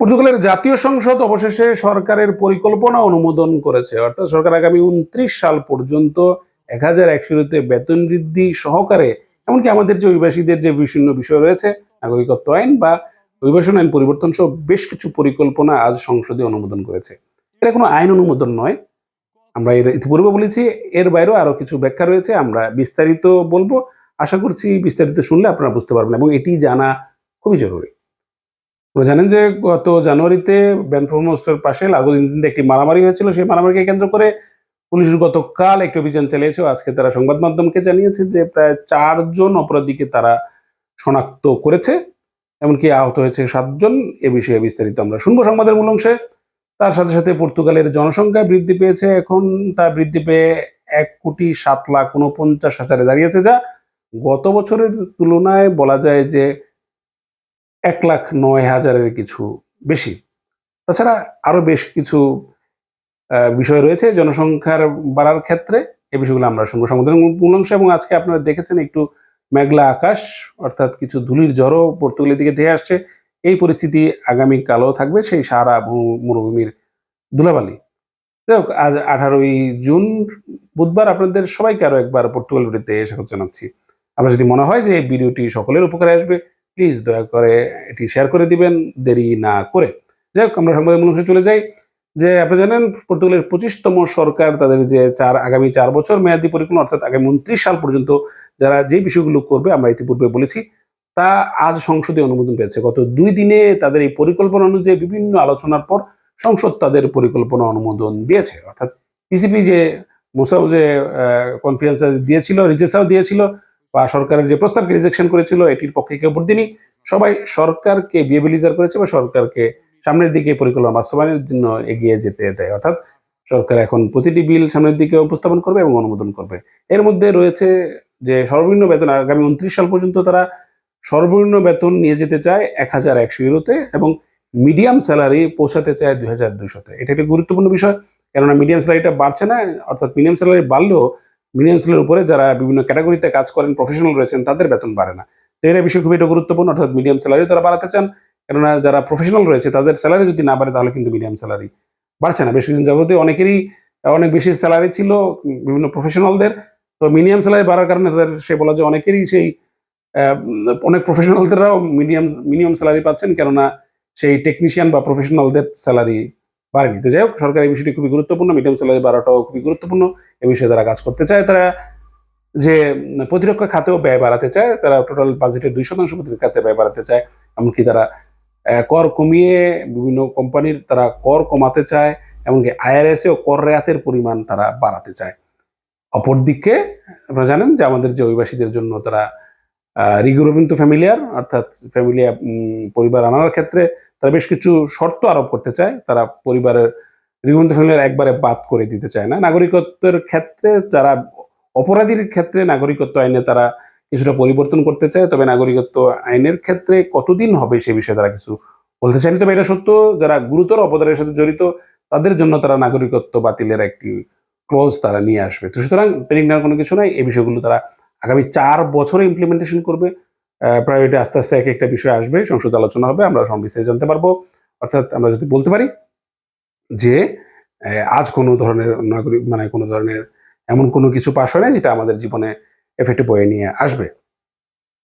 পর্তুগালের জাতীয় সংসদ অবশেষে সরকারের পরিকল্পনা অনুমোদন করেছে। অর্থাৎ সরকার আগামী উনত্রিশ সাল পর্যন্ত এক হাজার একশোতে বেতন বৃদ্ধি সহকারে, এমনকি আমাদের যে অভিবাসীদের যে বিভিন্ন বিষয় রয়েছে, নাগরিকত্ব আইন বা অভিবাসন আইন পরিবর্তন সহ বেশ কিছু পরিকল্পনা আজ সংসদে অনুমোদন করেছে। এটা কোনো আইন অনুমোদন নয়। আমরা এর ইতিপূর্বে বলেছি, এর বাইরেও আরও কিছু ব্যাখ্যা রয়েছে, আমরা বিস্তারিত বলব। আশা করছি বিস্তারিত শুনলে আপনারা বুঝতে পারবেন এবং এটি জানা খুবই জরুরি। আপনারা জানেন যে গত জানুয়ারিতে ব্যানফোর্মসের পাশে লাগুদিন একটি মারামারি হয়েছিল। সেই মারামারিকে কেন্দ্র করে পুলিশ গতকাল একটি অভিযান চালিয়েছে আজকে তারা সংবাদ মাধ্যমকে জানিয়েছে যে প্রায় চারজন অপরাধীকে তারা শনাক্ত করেছে, এমনকি আহত হয়েছে সাতজন। এ বিষয়ে বিস্তারিত আমরা শুনব সংবাদের মূল অংশে। তার সাথে সাথে পর্তুগালের জনসংখ্যা বৃদ্ধি পেয়েছে। এখন তা বৃদ্ধি পেয়ে এক কোটি সাত লাখ উনপঞ্চাশ হাজারে দাঁড়িয়েছে যা গত বছরের তুলনায় বলা যায় যে এক লাখ নয় হাজারের কিছু বেশি। তাছাড়া আরও বেশ কিছু বিষয় রয়েছে জনসংখ্যার বাড়ার ক্ষেত্রে। এই বিষয়গুলো আমরা শুনব সংবাদের মূল অংশ এবং আজকে আপনারা দেখেছেন একটু মেঘলা আকাশ, অর্থাৎ কিছু ধুলির ঝড়ও পর্তুগালের দিকে ধেয়ে আসছে। এই পরিস্থিতি আগামী কালও থাকবে সেই সারা মরুভূমির ধুলাবালি। যাই হোক, আজ আঠারোই জুন, বুধবার আপনাদের সবাইকে আরও একবার পর্তুগাল ভিডিওতে স্বাগত জানাচ্ছি। আপনার যদি মনে হয় যে এই ভিডিওটি সকলের উপকারে আসবে প্লিজ দয়া করে এটি শেয়ার করে দিবেন, দেরি না করে। যাই হোক, আমরা সংবাদের মূল চলে যাই, যে আপনি জানেন পর্তুগালের পঁচিশতম সরকার, তাদের যে চার, আগামী চার বছর মেয়াদী পরিকল্পনা, অর্থাৎ আগামী উনত্রিশ সাল পর্যন্ত যারা যে বিষয়গুলো করবে, আমরা ইতিপূর্বে বলেছি, তা আজ সংসদে অনুমোদন পেয়েছে। গত দুই দিনে তাদের এই পরিকল্পনা অনুযায়ী বিভিন্ন আলোচনার পর সংসদ তাদের পরিকল্পনা অনুমোদন দিয়েছে। অর্থাৎ পিসিপি যে মোসাও যে কনফারেন্স দিয়েছিল, রিজেসাও দিয়েছিল বা সরকারের যে প্রস্তাবকে রিজেকশন করেছিল, এটির পক্ষে কেউ ভোট দিনই সবাই সরকারকে বিয়েবিলিজার করেছে বা সরকারকে সামনের দিকে পরিকল্পনা বাস্তবায়নের জন্য এগিয়ে যেতে দেয়। অর্থাৎ সরকার এখন প্রতিটি বিল সামনের দিকে উপস্থাপন করবে এবং অনুমোদন করবে। এর মধ্যে রয়েছে যে সর্বনিম্ন বেতন, আগামী উনত্রিশ সাল পর্যন্ত তারা সর্বনিম্ন বেতন নিয়ে যেতে চায় এক হাজার একশো ইউরোতে এবং মিডিয়াম স্যালারি পৌঁছাতে চায় দুই হাজার দুইশোতে। এটা একটি গুরুত্বপূর্ণ বিষয়, কেননা মিডিয়াম স্যালারিটা বাড়ছে না, অর্থাৎ মিডিয়াম স্যালারি বাড়লেও মিডিয়াম স্যালারির উপরে যারা বিভিন্ন ক্যাটাগরিতে কাজ করেন প্রফেশনাল রয়েছেন, তাদের বেতন বাড়ে না। তো এটা বিষয় খুবই এটা গুরুত্বপূর্ণ, অর্থাৎ মিডিয়াম স্যালারি তারা বাড়াতে চান। কেননা যারা প্রফেশনাল রয়েছে, তাদের স্যালারি যদি না বাড়ে, তাহলে কিন্তু মিডিয়াম স্যালারি বাড়ছে না। বেশ কিছুদিন যাবতে অনেকেরই অনেক বেশি স্যালারি ছিল, বিভিন্ন প্রফেশনালদের তো মিডিয়াম স্যালারি বাড়ার কারণে তাদের সে বলা যায় অনেকেরই সেই অনেক প্রফেশনালদেরও মিডিয়াম, মিনিমাম স্যালারি পাচ্ছেন। কেননা সেই টেকনিশিয়ান বা প্রফেশনালদের স্যালারি বাড়েনি। তো যাই হোক, সরকার এই বিষয়টি খুবই গুরুত্বপূর্ণ। মিডিয়াম স্যালারি বাড়াটাও খুবই গুরুত্বপূর্ণ। এই বিষয়ে তারা কাজ করতে চায়। তারা যে প্রতিরক্ষা খাতেও ব্যয় বাড়াতে চায়, তারা টোটাল বাজেটের দুই শতাংশ প্রতিরক্ষা খাতে ব্যয় বাড়াতে চায়। এমনকি তারা কর কমিয়ে বিভিন্ন কোম্পানির তারা কর কমাতে চায়, এমনকি আইআরএস এও কর রেয়াতের পরিমাণ তারা বাড়াতে চায়। অপরদিকে আপনারা জানেন যে আমাদের যে অভিবাসীদের জন্য তারা রিগুরোমিন্তু ফ্যামিলিয়ার, অর্থাৎ ফ্যামিলিয়া পরিবার আনার ক্ষেত্রে তারা বেশ কিছু শর্ত আরোপ করতে চায়। তারা পরিবারের রিগুরোমিন্তু ফ্যামিলিয়ার একবারে বাদ করে দিতে চায় না। নাগরিকত্বের ক্ষেত্রে যারা অপরাধীর ক্ষেত্রে নাগরিকত্ব আইনে তারা কিছুটা পরিবর্তন করতে চায়, তবে নাগরিকত্ব আইনের ক্ষেত্রে কতদিন হবে সে বিষয়ে তারা কিছু বলতে চায়নি। তবে এটা সত্য, যারা গুরুতর অপরাধের সাথে জড়িত, তাদের জন্য তারা নাগরিকত্ব বাতিলের একটি ক্লোজ তারা নিয়ে আসবে। তো সুতরাং পেনিং নেওয়ার কোনো কিছু নাই, এই বিষয়গুলো তারা আগামী চার বছরে ইমপ্লিমেন্টেশন করবে। প্রায়োরিটি আস্তে আস্তে এক একটা বিষয় আসবে, সংসদ আলোচনা হবে, আমরা সংবিস্তারে জানতে পারব। অর্থাৎ আমরা যদি বলতে পারি যে আজ কোনো ধরনের নাগরিক মানে কোনো ধরনের এমন কোনো কিছু পাশ হয় না যেটা আমাদের জীবনে এফেক্ট বয়ে নিয়ে আসবে।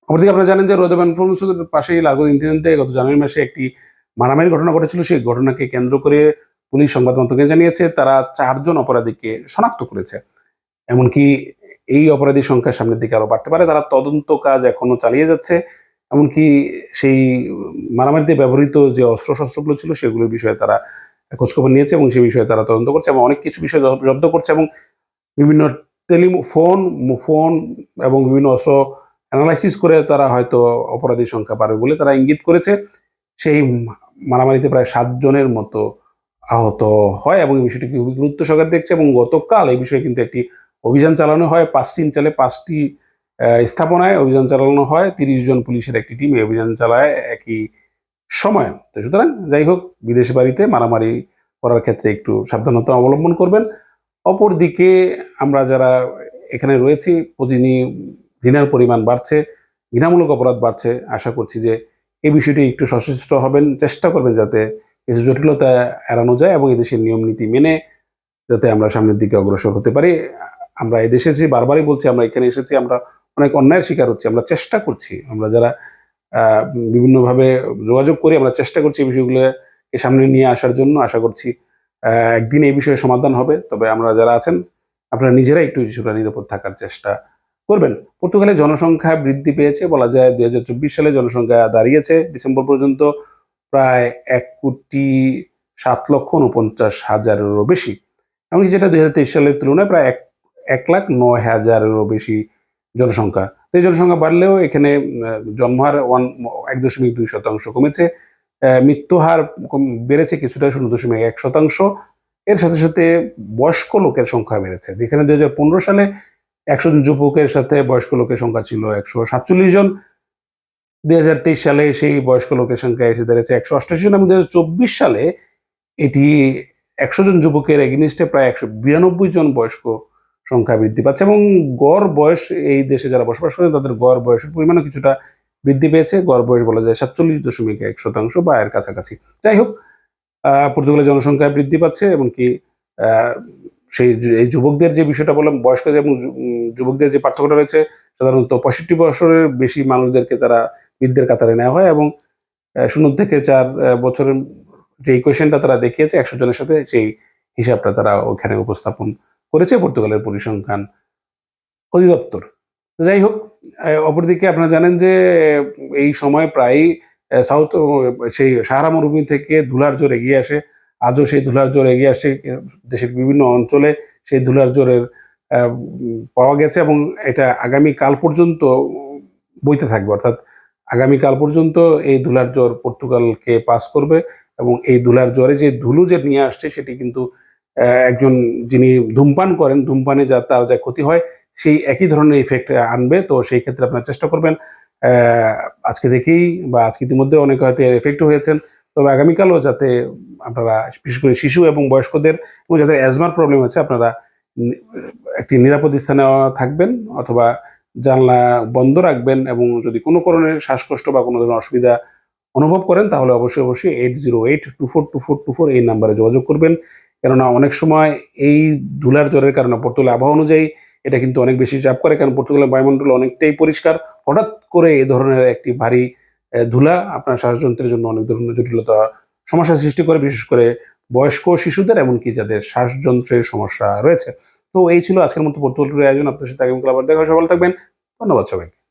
অপরদিকে আপনারা জানেন যে রোদবান ইনফরমেশনের পাশেই লাগো ইনসিডেন্টে গত জানুয়ারি মাসে একটি মারামারি ঘটনা ঘটেছিল। সেই ঘটনাকে কেন্দ্র করে পুলিশ সংবাদ মাধ্যমকে জানিয়েছে, তারা চারজন অপরাধীকে শনাক্ত করেছে। এমনকি এই অপরাধীর সংখ্যা সামনের দিকে আরও বাড়তে পারে। তারা তদন্ত কাজ এখনও চালিয়ে যাচ্ছে। এমনকি সেই মারামারিতে ব্যবহৃত যে অস্ত্র শস্ত্রগুলো ছিল, সেগুলোর বিষয়ে তারা খোঁজখবর নিয়েছে এবং সেই বিষয়ে তারা তদন্ত করছে এবং অনেক কিছু বিষয় জব্দ করছে এবং বিভিন্ন টেলি ফোন ফোন এবং বিভিন্ন অস্ত্র অ্যানালাইসিস করে তারা হয়তো অপরাধীর সংখ্যা বাড়বে বলে তারা ইঙ্গিত করেছে। সেই মারামারিতে প্রায় সাতজনের মতো আহত হয় এবং এই বিষয়টি খুবই গুরুত্ব সহকারে দেখছে এবং গতকাল এই বিষয়ে কিন্তু একটি অভিযান চালানো হয়। পাঁচটি অঞ্চলে পাঁচটি স্থাপনায় অভিযান চালানো হয়। তিরিশ জন পুলিশের একটি টিম এই অভিযান চালায়। একই সময়। তো সুতরাং যাই হোক, বিদেশ বাড়িতে মারামারি করার ক্ষেত্রে একটু সাবধানতা অবলম্বন করবেন। অপরদিকে আমরা যারা এখানে রয়েছি প্রতিদিনই ঘৃণার পরিমাণ বাড়ছে, ঘৃণামূলক অপরাধ বাড়ছে, আশা করছি যে এই বিষয়টি একটু সচেষ্ট হবেন, চেষ্টা করবেন যাতে কিছু জটিলতা এড়ানো যায় এবং এদেশের নিয়ম নীতি মেনে যাতে আমরা সামনের দিকে অগ্রসর হতে পারি। আমরা এদেশে এসেছি বারবারই বলছি, আমরা এখানে এসেছি, আমরা অনেক অন্যায়ের শিকার হচ্ছি, আমরা চেষ্টা করছি। আমরা যারা বিভিন্নভাবে যোগাযোগ করি আমরা চেষ্টা করছি এই বিষয়গুলোকে সামনে নিয়ে আসার জন্য। আশা করছি একদিন এই বিষয়ে সমাধান হবে। তবে আমরা যারা আছেন, আপনারা নিজেরাই একটু কিছুটা নিরাপদ থাকার চেষ্টা করবেন। পর্তুগালে জনসংখ্যা বৃদ্ধি পেয়েছে বলা যায়। দুই হাজার চব্বিশ সালে জনসংখ্যা দাঁড়িয়েছে। ডিসেম্বর পর্যন্ত প্রায় এক কোটি সাত লক্ষ উনপঞ্চাশ হাজারেরও বেশি। এমনকি যেটা দুই হাজার তেইশ সালের তুলনায় প্রায় এক এক লাখ নয় হাজারেরও বেশি জনসংখ্যা। তো এই জনসংখ্যা বাড়লেও এখানে জন্মহার ওয়ান, এক দশমিক দুই শতাংশ কমেছে। মৃত্যুহার বেড়েছে কিছুটা শূন্য দশমিক এক শতাংশ। এর সাথে সাথে বয়স্ক লোকের সংখ্যা বেড়েছে। যেখানে দুই হাজার পনেরো সালে একশো জন যুবকের সাথে বয়স্ক লোকের সংখ্যা ছিল একশো সাতচল্লিশ জন। দুই হাজার তেইশ সালে সেই বয়স্ক লোকের সংখ্যা এসে দাঁড়িয়েছে একশো অষ্টাশি জন এবং দুই হাজার চব্বিশ সালে এটি একশো জন যুবকের এগেনিস্টে প্রায় একশো বিরানব্বই জন বয়স্ক সংখ্যা বৃদ্ধি পাচ্ছে এবং গড় বয়স এই দেশে যারা বসবাস করেন, তাদের গড় বয়সের পরিমাণও কিছুটা বৃদ্ধি পেয়েছে। গড় বয়স বলা যায় সাতচল্লিশ দশমিক এক শতাংশ বা এর কাছাকাছি। যাই হোক পর্তুগালের জনসংখ্যা বৃদ্ধি পাচ্ছে এবং কি সেই এই যুবকদের যে বিষয়টা বললাম, বয়স্ক এবং যুবকদের যে পার্থক্যটা রয়েছে, সাধারণত পঁয়ষট্টি বছরের বেশি মানুষদেরকে তারা বৃদ্ধের কাতারে নেওয়া হয় এবং শূন্য থেকে চার বছরের যে ইকুয়েশনটা তারা দেখিয়েছে, একশো জনের সাথে সেই হিসাবটা তারা ওখানে উপস্থাপন করেছে পর্তুগালের পরিসংখ্যান অধিদপ্তর। যাই হোক অপরদিকে আপনারা জানেন যে এই সময় প্রায়ই সাউথ সেই সাহারা মরুভূমি থেকে ধুলার জোর এগিয়ে আসে। আজও সেই ধুলার জোর এগিয়ে আসে আহ, দেশের বিভিন্ন অঞ্চলে সেই ধুলার জোরের পাওয়া গেছে এবং এটা আগামী কাল পর্যন্ত বইতে থাকবে। অর্থাৎ আগামী কাল পর্যন্ত এই ধুলার জ্বর পর্তুগালকে পাস করবে এবং এই ধুলার জ্বরে যে ধুলো যে নিয়ে আসছে সেটি কিন্তু একজন যিনি ধূমপান করেন, ধূমপানে যা তার যা ক্ষতি হয়, সেই একই ধরনের ইফেক্ট আনবে। তো সেই ক্ষেত্রে আপনারা চেষ্টা করবেন আজকে দেখেই বা আজকে ইতিমধ্যে অনেক হয়তো এফেক্ট হয়েছেন। তবে আগামীকালও যাতে আপনারা, বিশেষ করে শিশু এবং বয়স্কদের এবং যাদের অ্যাজমার প্রবলেম আছে, আপনারা একটি নিরাপদ স্থানে থাকবেন অথবা জানলা বন্ধ রাখবেন এবং যদি কোনো কারণে শ্বাসকষ্ট বা কোনো ধরনের অসুবিধা অনুভব করেন, তাহলে অবশ্যই অবশ্যই eight zero eight two four two four two four এই নাম্বারে যোগাযোগ করবেন। কেননা অনেক সময় এই ধুলার জ্বরের কারণে পর্তুগাল আবহাওয়া অনুযায়ী এটা কিন্তু অনেক বেশি চাপ করে, কারণ পর্তুগালের বায়ুমণ্ডল অনেকটাই পরিষ্কার। হঠাৎ করে এই ধরনের একটি ভারী ধুলা আপনার শ্বাসযন্ত্রের জন্য অনেক ধরনের জটিলতা সমস্যা সৃষ্টি করে, বিশেষ করে বয়স্ক শিশুদের, এমনকি যাদের শ্বাসযন্ত্রের সমস্যা রয়েছে। তো এই ছিল আজকের মতো পর্তুগাল ট্যুরের আয়োজন। আপনার সাথে আগামীকাল আবার দেখা। সবাই থাকবেন। ধন্যবাদ সবাই